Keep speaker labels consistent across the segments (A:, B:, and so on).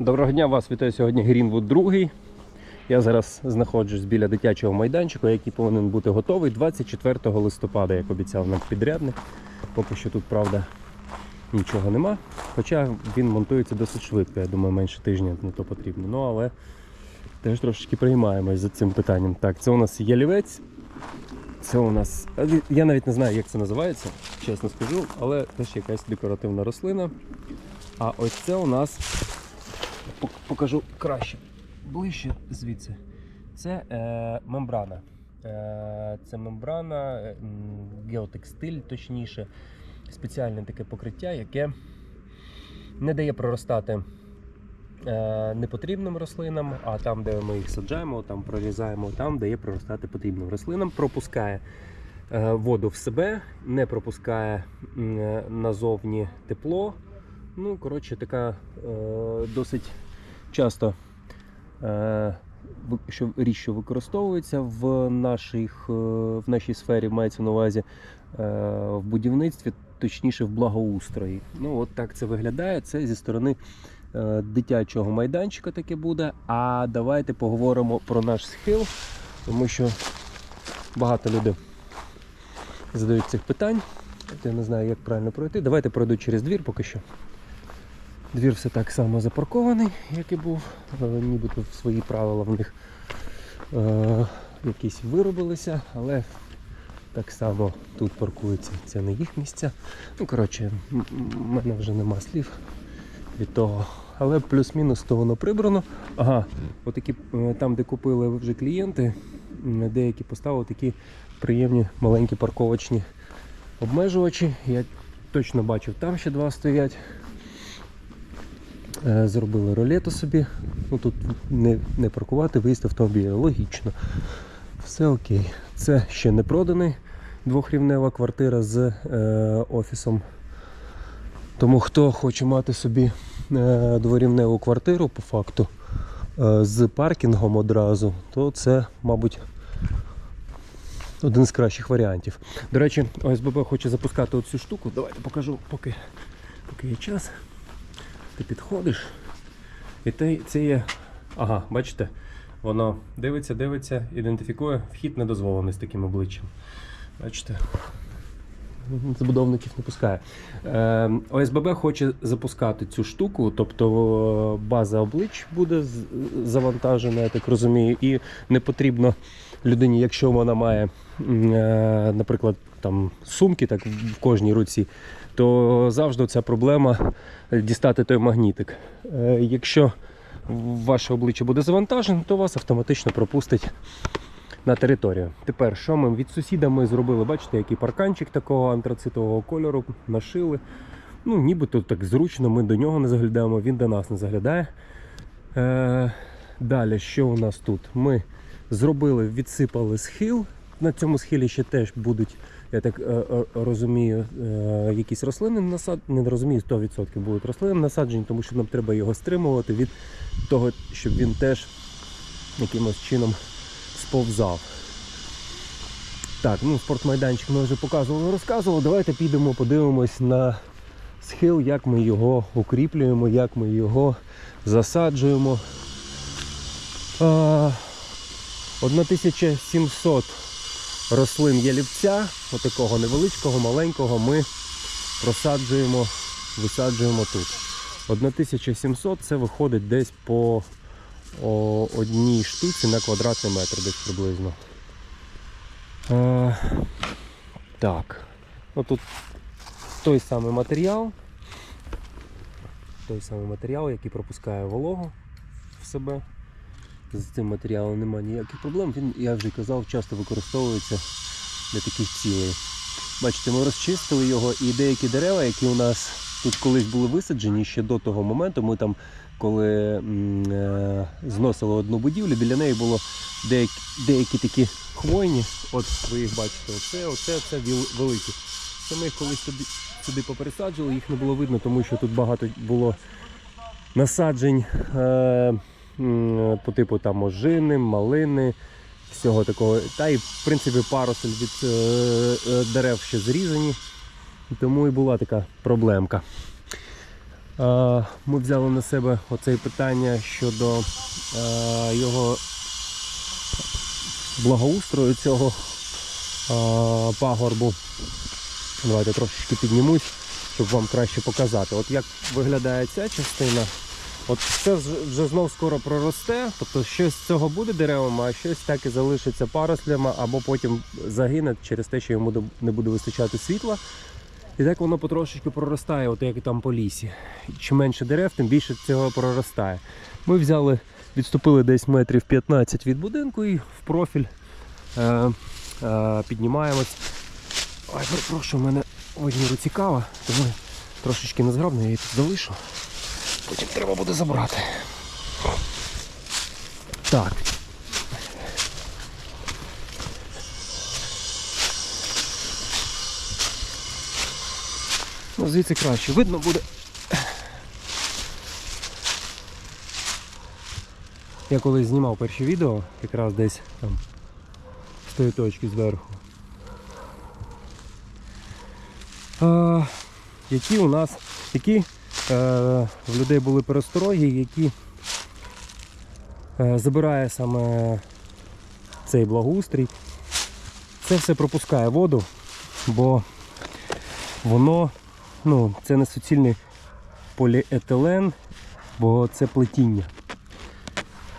A: Доброго дня, вас вітає сьогодні Грінвуд 2. Я зараз знаходжусь біля дитячого майданчику, який повинен бути готовий 24 листопада, як обіцяв нам підрядник. Поки що тут, правда, нічого нема. Хоча він монтується досить швидко, я думаю, менше тижня на то потрібно. Ну, але теж трошечки приймаємось за цим питанням. Так, це у нас ялівець. Це у нас. Я навіть не знаю, як це називається, чесно скажу, але теж якась декоративна рослина. А ось це у нас покажу краще. Ближче звідси. Це е, мембрана. Е, це мембрана, е, геотекстиль, точніше, спеціальне таке покриття, яке не дає проростати е, непотрібним рослинам, а там, де ми їх саджаємо, там прорізаємо, там дає проростати потрібним рослинам, пропускає е, воду в себе, не пропускає е, назовні тепло. Ну, коротше, така е, досить часто е, що, річ, що використовується в, наших, е, в нашій сфері, мається на увазі е, в будівництві, точніше в благоустрої. Ну, от так це виглядає. Це зі сторони е, дитячого майданчика таке буде. А давайте поговоримо про наш схил, тому що багато людей задають цих питань. Я не знаю, як правильно пройти. Давайте пройду через двір поки що. Двір все так само запаркований, як і був. Е, Нібито свої правила в них е, якісь виробилися, але так само тут паркуються. Це не їх місця. Ну, коротше, в мене вже нема слів від того. Але плюс-мінус то воно прибрано. Ага, отакі е, там, де купили вже клієнти, деякі поставили такі приємні маленькі парковочні обмежувачі. Я точно бачив, там ще два стоять. Е, Зробили ролету собі. Ну тут не, не паркувати, виїзд автомобіля. Логічно. Все окей. Це ще не проданий двохрівнева квартира з е, офісом. Тому хто хоче мати собі е, дворівневу квартиру по факту е, з паркінгом одразу, то це, мабуть, один з кращих варіантів. До речі, ОСББ хоче запускати оцю штуку. Давайте покажу, поки, поки є час. Ти підходиш, і ти, це є. Ага, бачите, воно дивиться, дивиться, ідентифікує вхід недозволений з таким обличчям. Бачите? Забудовників не пускає. Е, ОСББ хоче запускати цю штуку, тобто е, база облич буде завантажена, я так розумію, і не потрібно людині, якщо вона має, е, наприклад, там сумки так в кожній руці, то завжди ця проблема дістати той магнітик. Е, Якщо ваше обличчя буде завантажено, то вас автоматично пропустить на територію. Тепер, що ми від сусіда ми зробили? Бачите, який парканчик такого антрацитового кольору нашили. Ну, нібито так зручно, ми до нього не заглядаємо, він до нас не заглядає. Е, далі, що у нас тут? Ми зробили, відсипали схил. На цьому схилі ще теж будуть, я так е, е, розумію, е, якісь рослини насад... не розумію, 100% будуть рослини насаджені, тому що нам треба його стримувати від того, щоб він теж якимось чином сповзав. Так, ну спортмайданчик ми вже показували, розказували. Давайте підемо, подивимось на схил, як ми його укріплюємо, як ми його засаджуємо. А, 1700 рослин ялівця, отакого невеличкого, маленького, ми просаджуємо, висаджуємо тут. 1700 це виходить десь по одній штуці на квадратний метр десь приблизно. Е, так. Отут той самий матеріал. Той самий матеріал, який пропускає вологу в себе. З цим матеріалом немає ніяких проблем. Він, я вже казав, часто використовується для таких цілей. Бачите, ми розчистили його і деякі дерева, які у нас тут колись були висаджені ще до того моменту. Ми там, коли е, зносили одну будівлю, біля неї було деякі, деякі такі хвойні. От ви їх бачите, оце, оце, оце великі. Це ми їх колись сюди, сюди попересаджували, їх не було видно, тому що тут багато було насаджень е, по типу там ожини, малини, всього такого. Та і в принципі парусель від е, е, дерев ще зрізані. Тому і була така проблемка. Е, Ми взяли на себе оце питання щодо е, його благоустрою цього е, пагорбу. Давайте трошечки піднімусь, щоб вам краще показати. От як виглядає ця частина. От це вже- знов скоро проросте, тобто щось з цього буде деревом, а щось так і залишиться парослями, або потім загине через те, що йому не буде вистачати світла. І так воно потрошечки проростає, от як і там по лісі. Чим менше дерев, тим більше цього проростає. Ми взяли, відступили десь метрів 15 від будинку і в профіль е, е, піднімаємось. Ой, перепрошую, в мене в одній руці кава, тому трошечки незграбно, я її тут залишу. Потім треба буде забрати. Так. Ну, звідси краще. Видно буде. Я колись знімав перші відео, якраз десь там з тої точки зверху. А, які у нас, які в людей були перестороги, які е, забирає саме цей благоустрій. Це все пропускає воду, бо воно, ну, це не суцільний поліетилен, бо це плетіння.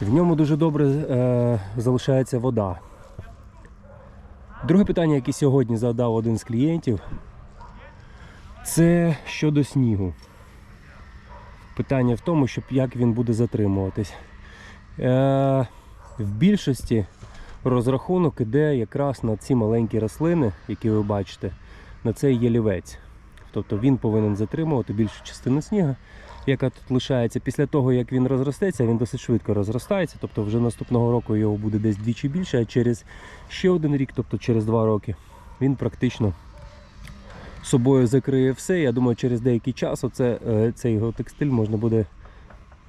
A: В ньому дуже добре е, залишається вода. Друге питання, яке сьогодні задав один з клієнтів, це щодо снігу. Питання в тому, щоб як він буде затримуватись. Е, в більшості розрахунок іде якраз на ці маленькі рослини, які ви бачите, на цей ялівець. Тобто він повинен затримувати більшу частину снігу, яка тут лишається. Після того, як він розростеться, він досить швидко розростається. Тобто вже наступного року його буде десь двічі більше, а через ще один рік, тобто через два роки, він практично собою закриє все. Я думаю, через деякий час оце, е, цей його текстиль можна буде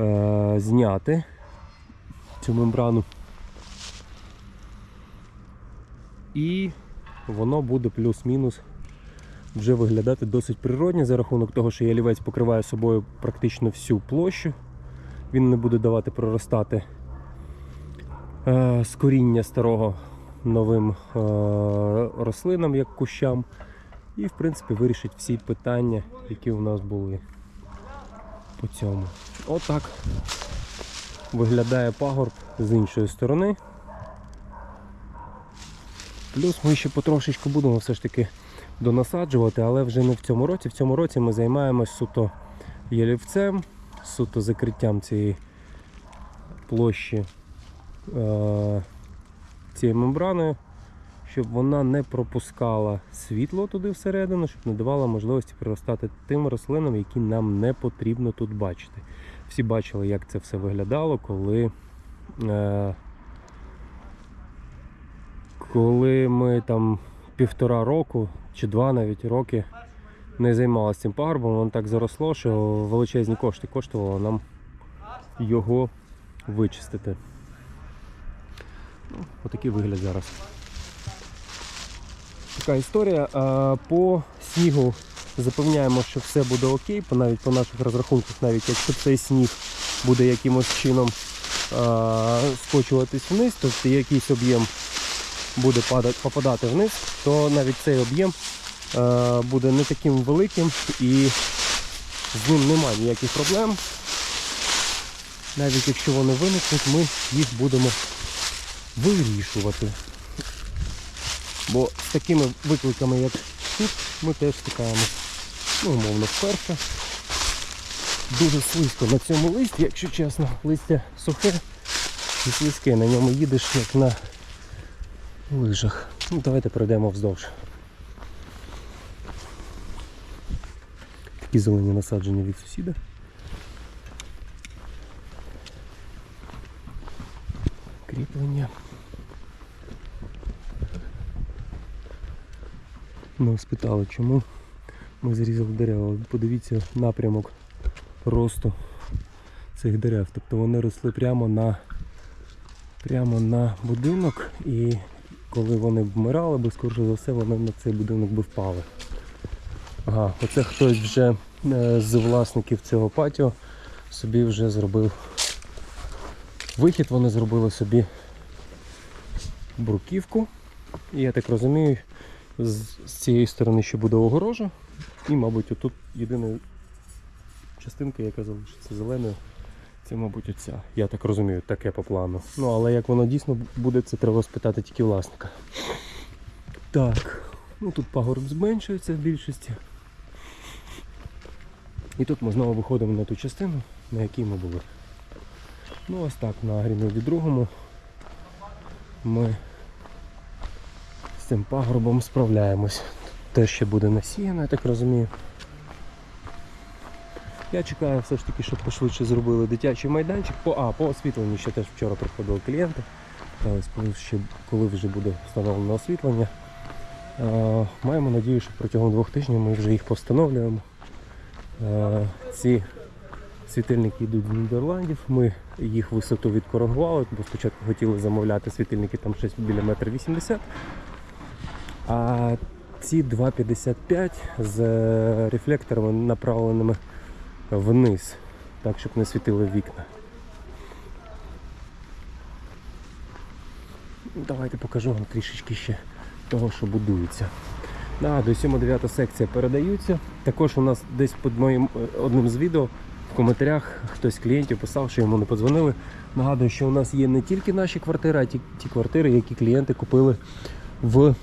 A: е, зняти цю мембрану. І воно буде плюс-мінус вже виглядати досить природньо за рахунок того, що ялівець покриває собою практично всю площу. Він не буде давати проростати е, з коріння старого новим е, рослинам, як кущам. І, в принципі, вирішить всі питання, які у нас були по цьому. Отак виглядає пагорб з іншої сторони. Плюс ми ще потрошечку будемо все ж таки донасаджувати, але вже не в цьому році. В цьому році ми займаємось суто ялівцем, суто закриттям цієї площі е- цією мембраною, щоб вона не пропускала світло туди всередину, щоб не давала можливості приростати тим рослинам, які нам не потрібно тут бачити. Всі бачили, як це все виглядало, коли. Е- коли ми там півтора року чи два навіть роки не займалися цим пагорбом, воно так заросло, що величезні кошти коштувало нам його вичистити. Ну, Отакий вигляд зараз. Така історія. По снігу запевняємо, що все буде окей, навіть по наших розрахунках, навіть якщо цей сніг буде якимось чином скочуватись вниз, тобто якийсь об'єм буде падати, попадати вниз, то навіть цей об'єм е, буде не таким великим і з ним немає ніяких проблем. Навіть якщо вони виникнуть, ми їх будемо вирішувати. Бо з такими викликами, як тут, ми теж стикаємось, ну, умовно, вперше. Дуже слизько на цьому листі, якщо чесно, листя сухе і слизьке, на ньому їдеш як на лижах. Ну, давайте пройдемо вздовж. Такі зелені насадження від сусіда. Кріплення. Ми спитали, чому ми зрізали дерева. Подивіться напрямок росту цих дерев. Тобто вони росли прямо на прямо на будинок і коли вони вмирали би, скоріше за все, вони на цей будинок би впали. Ага, оце хтось вже е, з власників цього патіо собі вже зробив вихід, вони зробили собі бруківку. І я так розумію, з, цієї сторони ще буде огорожа. І, мабуть, отут єдина частинка, яка залишиться зеленою, це, мабуть, оця. Я так розумію, таке по плану. Ну, але як воно дійсно буде, це треба спитати тільки власника. Так, ну тут пагорб зменшується в більшості. І тут ми знову виходимо на ту частину, на якій ми були. Ну ось так, на Грінвуді другому ми цим пагорбом справляємось. Тут теж ще буде насіяно, я так розумію. Я чекаю все ж таки, щоб пошвидше зробили дитячий майданчик. По, а, по освітленню ще теж вчора приходили клієнти. Коли, ще, коли вже буде встановлено освітлення. Маємо надію, що протягом двох тижнів ми вже їх постановлюємо. Е, ці світильники йдуть з Нідерландів. Ми їх висоту відкоригували, бо спочатку хотіли замовляти світильники там щось біля 1,80 м. А ці 2,55 з е, рефлекторами направленими вниз, так щоб не світили вікна. Давайте покажу вам трішечки ще того, що будується. Нагадую, 7-9 секція передаються. Також у нас десь під моїм е, одним з відео в коментарях хтось з клієнтів писав, що йому не подзвонили. Нагадую, що у нас є не тільки наші квартири, а ті, ті квартири, які клієнти купили в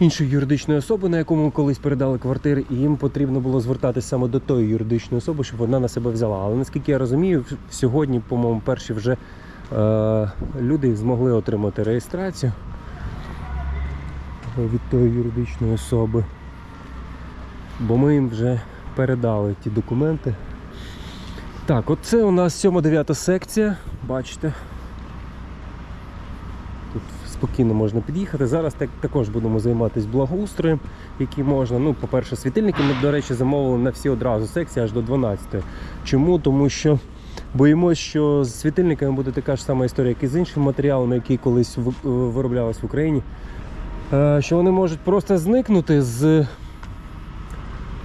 A: іншої юридичної особи, на якому ми колись передали квартири, і їм потрібно було звертатися саме до тої юридичної особи, щоб вона на себе взяла. Але наскільки я розумію, сьогодні, по-моєму, перші вже е, люди змогли отримати реєстрацію від тої юридичної особи. Бо ми їм вже передали ті документи. Так, оце у нас 7-9 секція, бачите. Спокійно можна під'їхати. Зараз так, також будемо займатися благоустроєм, який можна. Ну, по-перше, світильники ми, до речі, замовили на всі одразу секції аж до 12. Чому? Тому що боїмось, що з світильниками буде така ж сама історія, як і з іншими матеріалами, які колись в- вироблялись в Україні. Е, Що вони можуть просто зникнути з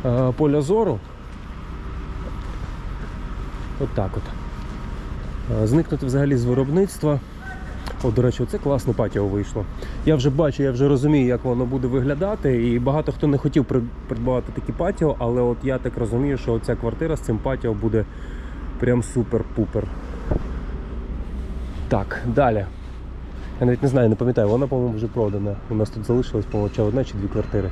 A: е, поля зору. От так от. Е, Зникнути взагалі з виробництва. О, до речі, це класне патіо вийшло. Я вже бачу, я вже розумію, як воно буде виглядати. І багато хто не хотів придбавати такі патіо, але от я так розумію, що ця квартира з цим патіо буде прям супер-пупер. Так, далі. Я навіть не знаю, не пам'ятаю, вона, по-моєму, вже продана. У нас тут залишилось, по-моєму, чи одна чи дві квартири.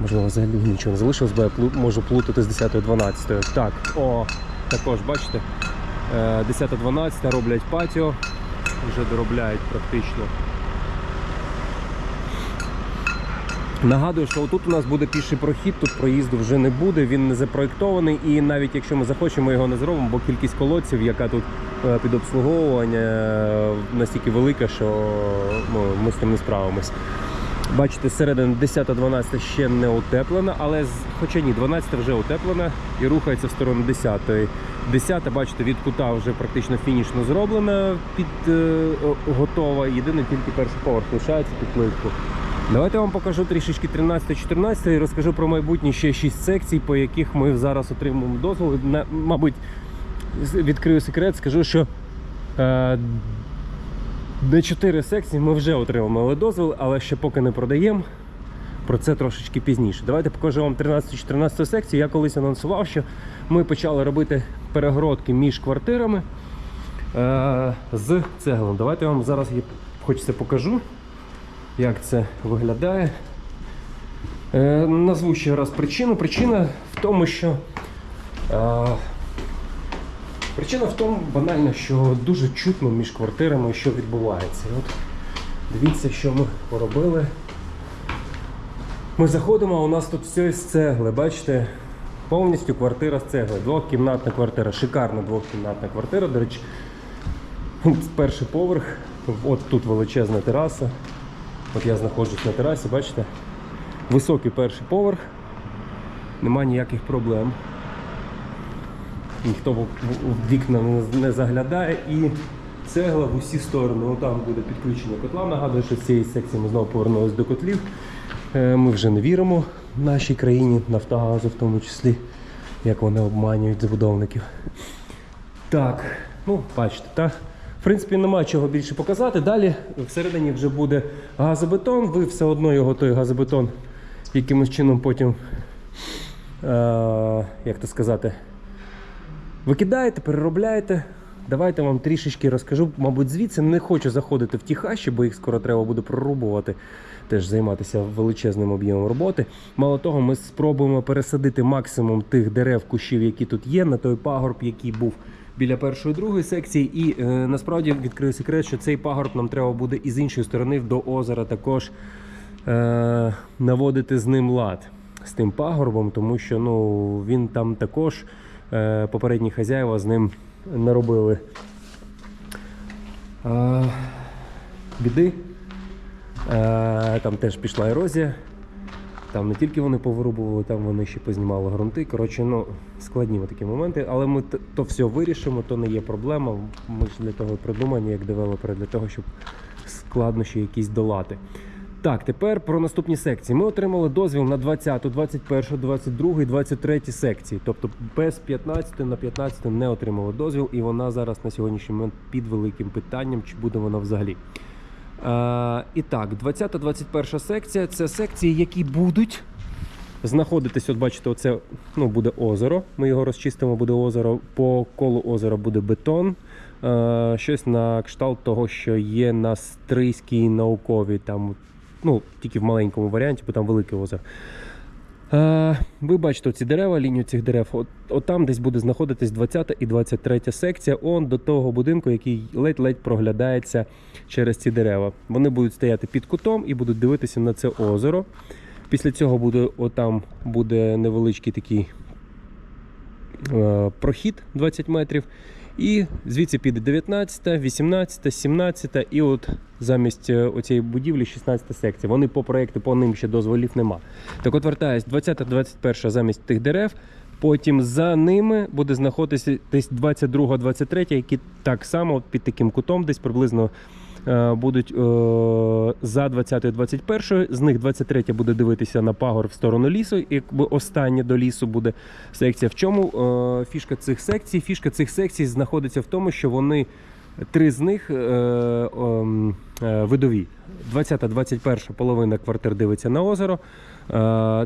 A: Можливо, взагалі нічого не залишилось, бо я можу плутати з 10-12. Так, о, також бачите, е, 10-12 роблять патіо, вже доробляють практично. Нагадую, що отут у нас буде піший прохід, тут проїзду вже не буде, він не запроєктований, і навіть якщо ми захочемо, його не зробимо, бо кількість колодців, яка тут е, під обслуговування, е, настільки велика, що ну, ми з тим не справимось. Бачите, зсередини 10-12 ще не утеплена, але хоча ні, 12 вже утеплена і рухається в сторону 10. 10, бачите, від кута вже практично фінішно зроблена, під е, готова. Єдине тільки перший поверх лишається під плитку. Давайте я вам покажу трішечки 13-14 і розкажу про майбутні ще 6 секцій, по яких ми зараз отримуємо дозвол. Мабуть, відкрию секрет, скажу, що е, на 4 секції ми вже отримали дозвіл, але ще поки не продаємо. Про це трошечки пізніше. Давайте покажу вам 13-14 секцію. Я колись анонсував, що ми почали робити перегородки між квартирами е, з цеглом. Давайте я вам зараз хоч покажу, як це виглядає. Е, назву ще раз причину. Причина в тому, що е, Причина в тому банально, що дуже чутно між квартирами, що відбувається. От дивіться, що ми поробили. Ми заходимо, а у нас тут все з цегли, бачите? Повністю квартира з цегли. Двохкімнатна квартира, шикарна двохкімнатна квартира. До речі, перший поверх. От тут величезна тераса. От я знаходжусь на терасі, бачите? Високий перший поверх. Нема ніяких проблем ніхто в, в- в вікна не, заглядає і цегла в усі сторони. Ну, там буде підключення котла. Нагадую, що з цієї секції ми знову повернулися до котлів. Е, Ми вже не віримо нашій країні, Нафтогазу в тому числі, як вони обманюють забудовників. Так, ну бачите, та. В принципі, нема чого більше показати. Далі всередині вже буде газобетон. Ви все одно його той газобетон якимось чином потім, е, як то сказати, викидаєте, переробляєте. Давайте вам трішечки розкажу. Мабуть, звідси не хочу заходити в ті хащі, бо їх скоро треба буде прорубувати, теж займатися величезним об'ємом роботи. Мало того, ми спробуємо пересадити максимум тих дерев, кущів, які тут є, на той пагорб, який був біля першої другої секції. І е, насправді відкрию секрет, що цей пагорб нам треба буде і з іншої сторони до озера також е, наводити з ним лад з тим пагорбом, тому що ну, він там також попередні хазяїва з ним наробили е, біди. Е, там теж пішла ерозія. Там не тільки вони повирубували, там вони ще познімали ґрунти. Коротше, ну, складні такі моменти, але ми то все вирішимо, то не є проблема. Ми ж для того придумані, як девелопери, для того, щоб складнощі якісь долати. Так, тепер про наступні секції. Ми отримали дозвіл на 20, 21, 22, 23 секції. Тобто без 15 на 15 не отримали дозвіл, і вона зараз на сьогоднішній момент під великим питанням, чи буде вона взагалі. Е, і так, 20-21 секція це секції, які будуть знаходитись. От бачите, оце ну, буде озеро. Ми його розчистимо, буде озеро. По колу озера буде бетон. Е, щось на кшталт того, що є на Стрийській науковій, там, ну, тільки в маленькому варіанті, бо там велике озеро. Е, ви бачите ці дерева, лінію цих дерев. От, от там десь буде знаходитись 20 і 23 секція. Он до того будинку, який ледь-ледь проглядається через ці дерева. Вони будуть стояти під кутом і будуть дивитися на це озеро. Після цього буде отам буде невеличкий такий е, прохід 20 метрів. І звідси піде 19, 18, 17 і от замість е, оцієї будівлі 16 секція. Вони по проєкту, по ним ще дозволів нема. Так от вертаюсь, 20-21 замість тих дерев. Потім за ними буде знаходитися десь 22-23, які так само під таким кутом, десь приблизно будуть е, за 20-21. З них 23 буде дивитися на пагор в сторону лісу. Якби остання до лісу буде секція. В чому е, фішка цих секцій? Фішка цих секцій знаходиться в тому, що вони три з них е, е, видові. 20-21 половина квартир дивиться на озеро. Е,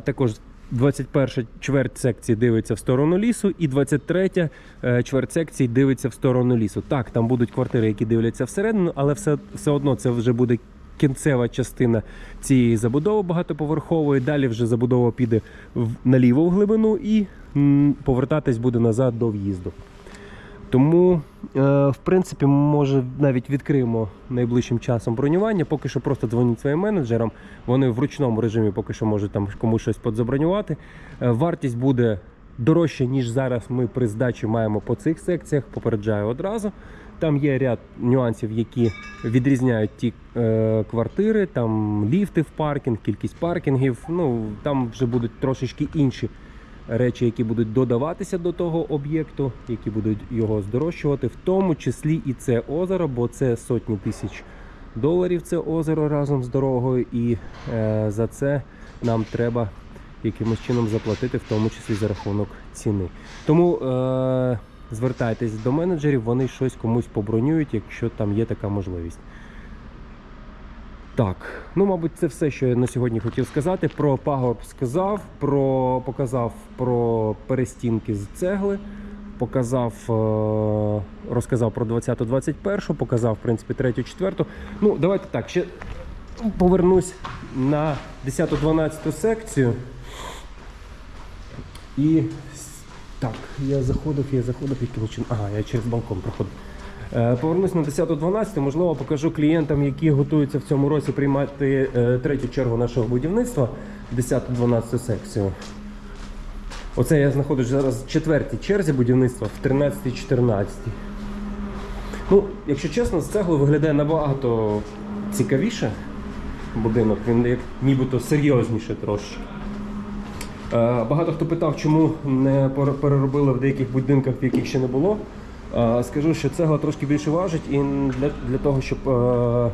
A: також 21 чверть секції дивиться в сторону лісу, і 23 е, чверть секції дивиться в сторону лісу. Так, там будуть квартири, які дивляться всередину, але все, все одно це вже буде кінцева частина цієї забудови багатоповерхової. Далі вже забудова піде наліво в глибину і повертатись буде назад до в'їзду. Тому, е, в принципі, може навіть відкриємо найближчим часом бронювання. Поки що просто дзвоніть своїм менеджерам. Вони в ручному режимі поки що можуть там комусь щось подзабронювати. Е, Вартість буде дорожче, ніж зараз ми при здачі маємо по цих секціях. Попереджаю одразу. Там є ряд нюансів, які відрізняють ті е, квартири, там ліфти в паркінг, кількість паркінгів. Ну там вже будуть трошечки інші речі, які будуть додаватися до того об'єкту, які будуть його здорожчувати, в тому числі і це озеро, бо це сотні тисяч доларів. Це озеро разом з дорогою, і е, за це нам треба якимось чином заплатити, в тому числі за рахунок ціни. Тому е, звертайтесь до менеджерів, вони щось комусь побронюють, якщо там є така можливість. Так, ну мабуть, це все, що я на сьогодні хотів сказати. Про пагорб сказав, про показав про перестінки з цегли, показав, е, розказав про 20-21, показав, в принципі, 3-4. Ну, давайте так, ще повернусь на 10-12 секцію. І так, я заходив, я заходив, яким чином. Ага, я через балкон проходив. Е, Повернусь на 10-12, можливо, покажу клієнтам, які готуються в цьому році приймати е, третю чергу нашого будівництва, 10-12 секцію. Оце я знаходжусь зараз в четвертій черзі будівництва, в 13-14. Ну, якщо чесно, з цеглою виглядає набагато цікавіше будинок, він як нібито серйозніше трошки. Е, Багато хто питав, чому не пер- переробили в деяких будинках, в яких ще не було. Скажу, що цегла трошки більше важить, і для, для того, щоб е,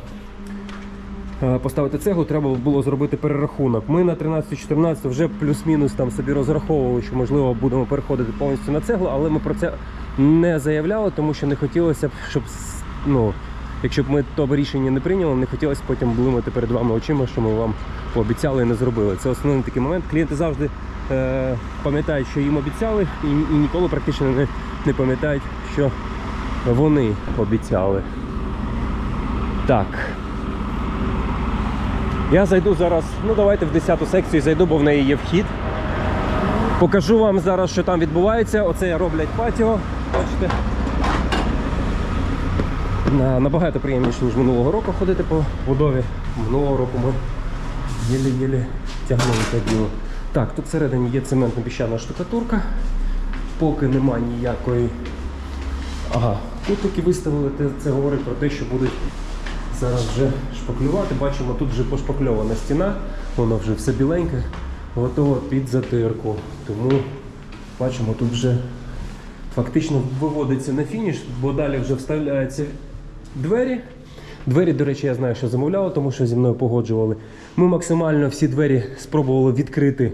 A: е, поставити цеглу, треба було зробити перерахунок. Ми на 13-14 вже плюс-мінус там собі розраховували, що можливо будемо переходити повністю на цеглу, але ми про це не заявляли, тому що не хотілося б, щоб ну, якщо б ми то рішення не прийняли, не хотілося б потім блимати перед вами очима, що ми вам пообіцяли і не зробили. Це основний такий момент. Клієнти завжди е, пам'ятають, що їм обіцяли, і, і ніколи практично не, не пам'ятають, що вони обіцяли. Так. Я зайду зараз, ну давайте в 10 секцію зайду, бо в неї є вхід. Покажу вам зараз, що там відбувається. Оце роблять патіо. Бачите. Набагато приємніше, ніж минулого року ходити по будові. Минулого року ми єлі-єлі тягнули те діло. Так, тут всередині є цементно-піщана штукатурка. Поки нема ніякої. Ага, кутики виставили, те- це говорить про те, що будуть зараз вже шпаклювати. Бачимо, тут вже пошпакльована стіна, вона вже все біленьке, готова під затирку. Тому бачимо, тут вже фактично виводиться на фініш, бо далі вже вставляються двері. Двері, до речі, я знаю, що замовляли, тому що зі мною погоджували. Ми максимально всі двері спробували відкрити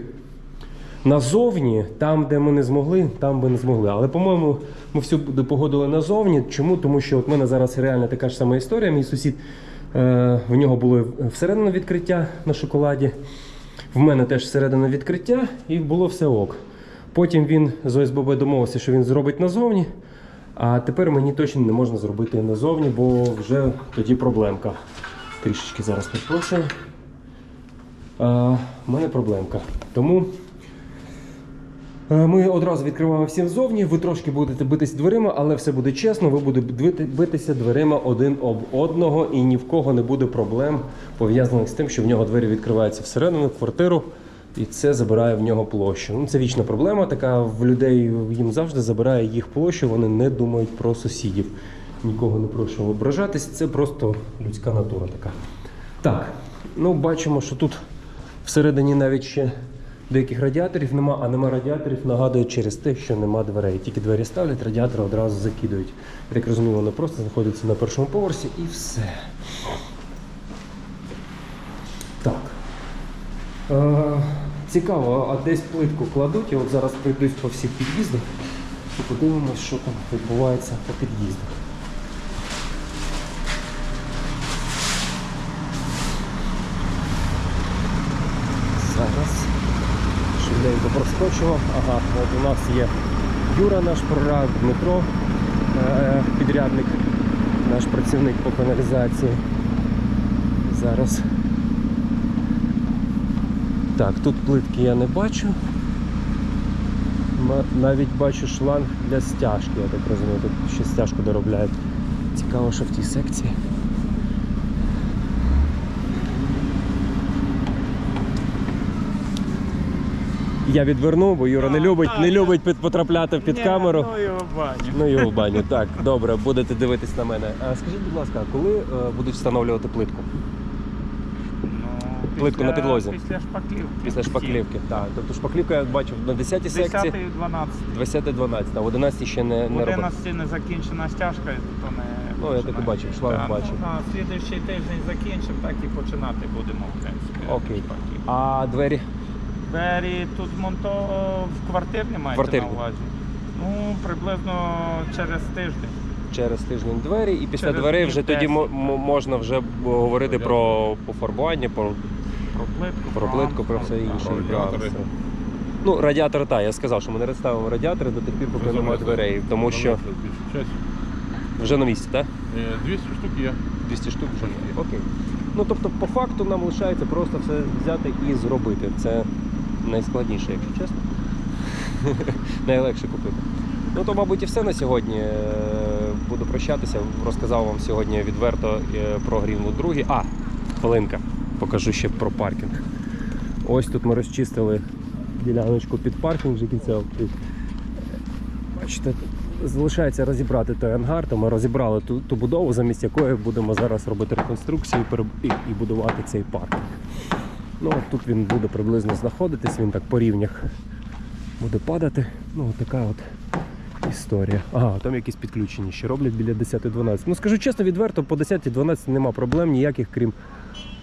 A: назовні, там, де ми не змогли, там би не змогли. Але, по-моєму, ми всю погодили назовні. Чому? Тому що от в мене зараз реально така ж сама історія. Мій сусід, е, в нього було всередині відкриття на шоколаді. В мене теж всередині відкриття, і було все ок. Потім він з ОСББ домовився, що він зробить назовні. А тепер мені точно не можна зробити назовні, бо вже тоді проблемка. Трішечки зараз підпросую. А, в мене проблемка. Тому е, ми одразу відкриваємо всім ззовні. Ви трошки будете битись дверима, але все буде чесно. Ви будете битися дверима один об одного, і ні в кого не буде проблем пов'язаних з тим, що в нього двері відкриваються всередину, квартиру. І це забирає в нього площу. Ну, це вічна проблема, така в людей їм завжди забирає їх площу, вони не думають про сусідів. Нікого не прошу ображатись, це просто людська натура така. Так, ну бачимо, що тут всередині навіть ще деяких радіаторів нема, а нема радіаторів, нагадує через те, що нема дверей. Тільки двері ставлять, радіатори одразу закидують. Я так розумію, воно просто знаходиться на першому поверсі і все. Так. Е, цікаво, а десь плитку кладуть, я от зараз пройдусь по всіх під'їздах і подивимось, що там відбувається по під'їздах. Зараз швиденько. Ага, от у нас є Юра, наш прораб, Дмитро, е, підрядник, наш працівник по каналізації. Зараз. Так, тут плитки я не бачу. Навіть бачу шланг для стяжки, я так розумію, тут ще стяжку доробляють. Цікаво, що в тій секції. Я відверну, бо Юра не любить, не любить під, потрапляти під камеру.
B: Ну його баню.
A: Ну його в баню. Так, добре, будете дивитись на мене. А скажіть, будь ласка, коли е, будуть встановлювати плитку?
B: Ну,
A: Плитку на підлозі.
B: Після шпаклівки.
A: Після шпаклівки. Так, тобто шпаклівка я бачив на 10 секції,
B: 10 і 12.
A: 20 12 а в 11 ще не, не робили.
B: 11 не закінчена стяжка, то не
A: Ну, я так і бачив, шланг
B: Так,
A: бачив.
B: Ну, на слідуючий тиждень закінчимо, так і починати будемо, в принципі.
A: Окей.
B: шпаклівку.
A: А двері?
B: Двері тут змонто в квартирні маєте
A: Квартирні.
B: на увазі? Ну, приблизно через тиждень.
A: Через тиждень двері, і після
B: Через
A: дверей
B: днів
A: вже тоді
B: 10,
A: мо-
B: так.
A: мо- можна вже говорити про пофарбування, про,
B: Про плитку,
A: про плитку, про все інше.
B: Про
A: радіатори. Ну, радіатори, так, я сказав, що ми не розставимо радіатори до тих пір, поки немає дверей, тому що вже на місці, так?
C: 200 штук є.
A: 200 штук вже є. Окей. Ну тобто, по факту нам лишається просто все взяти і зробити. Це найскладніше, якщо чесно. Найлегше купити. Ну то, мабуть, і все на сьогодні. Е, Буду прощатися. Розказав вам сьогодні відверто е, про Грінвуд 2. А, хвилинка. Покажу ще про паркінг. Ось тут ми розчистили діляночку під паркінг вже кінцевий. Бачите, залишається розібрати той ангар, то ми розібрали ту, ту будову, замість якої будемо зараз робити реконструкцію і, і будувати цей паркінг. Ну, от тут він буде приблизно знаходитись, він так по рівнях буде падати. Ну, от така от історія. Ага, там якісь підключення ще роблять біля 10-12. Ну, скажу чесно, відверто, по 10-12 нема проблем ніяких, крім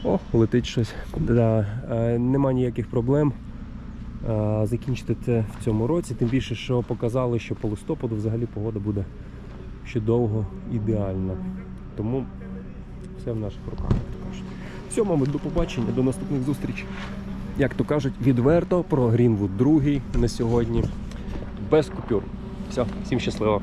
A: О, летить щось. Да. Е, нема ніяких проблем. е, Закінчити це в цьому році. Тим більше, що показали, що по листопаду взагалі погода буде ще довго ідеальна. Тому все в наших руках, мабуть, до побачення, до наступних зустрічей. Як то кажуть, відверто про Грінвуд другий на сьогодні. Без купюр. Все, всім щасливо.